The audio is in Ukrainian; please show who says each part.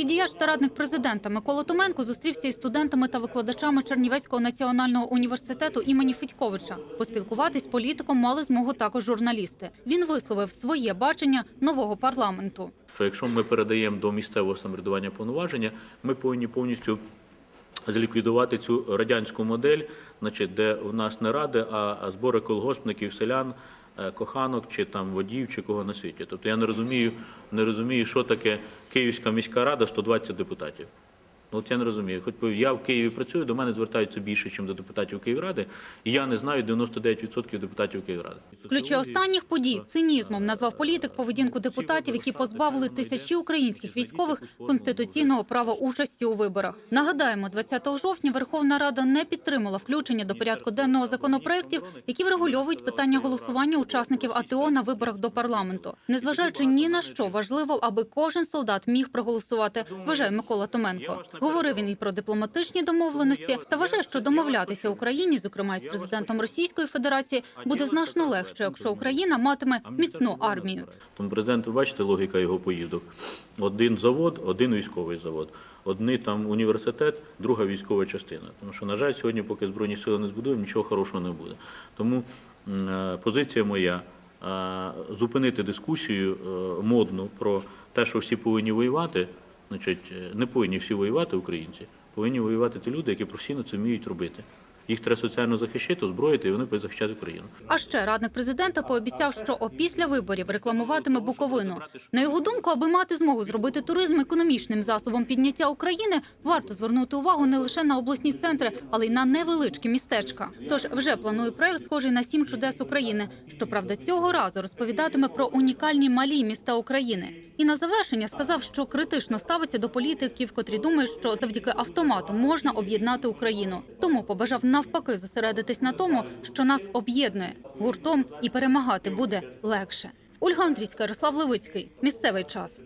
Speaker 1: Громадський діяч та радник президента Микола Томенко зустрівся із студентами та викладачами Чернівецького національного університету імені Федьковича. Поспілкуватись політиком мали змогу також журналісти. Він висловив своє бачення нового парламенту.
Speaker 2: що якщо ми передаємо до місцевого самоврядування повноваження, ми повинні повністю зліквідувати цю радянську модель, значить, де у нас не ради, а збори колгоспників, селян, коханок чи там водіїв, чи кого на світі. Тобто я не розумію, не розумію, що таке Київська міська рада 120 депутатів. Ну, От я не розумію. Хоч я в Києві працюю, до мене звертаються більше, ніж до депутатів Київради, і я не знаю 99% депутатів Київради.
Speaker 1: Ключі останніх подій цинізмом назвав політик поведінку депутатів, які позбавили тисячі українських військових конституційного права участі у виборах. Нагадаємо, 20 жовтня Верховна Рада не підтримала включення до порядку денного законопроєктів, які врегульовують питання голосування учасників АТО на виборах до парламенту. Незважаючи ні на що важливо, аби кожен солдат міг проголосувати. Вважає Микола Томенко. Говорив він і про дипломатичні домовленості та вважає, що домовлятися Україні, зокрема із президентом Російської Федерації, буде значно легше, якщо Україна матиме міцну армію.
Speaker 2: Тому президент, ви бачите, логіка його поїздок. Один завод, один військовий завод. Одний там університет, друга військова частина. Тому що, на жаль, сьогодні, поки Збройні сили не збудуємо, нічого хорошого не буде. Тому е, позиція моя е, зупинити дискусію е, модну про те, що всі повинні воювати. Значить, е, не повинні всі воювати українці, повинні воювати ті люди, які професійно це вміють робити. Їх треба соціально захищати, озброїти, і вони будуть захищати Україну.
Speaker 1: А ще радник президента пообіцяв, що опісля виборів рекламуватиме Буковину. На його думку, аби мати змогу зробити туризм економічним засобом підняття України, варто звернути увагу не лише на обласні центри, але й на невеличкі містечка. Тож вже планує проект, схожий на сім чудес України. Щоправда, цього разу розповідатиме про унікальні малі міста України. І на завершення сказав, що критично ставиться до політиків, котрі думають, що завдяки автомату можна об'єднати Україну. Тому побажав навпаки зосередитись на тому, що нас об'єднує гуртом і перемагати буде легше. Ольга Андрійська, Ярослав Левицький. Місцевий час.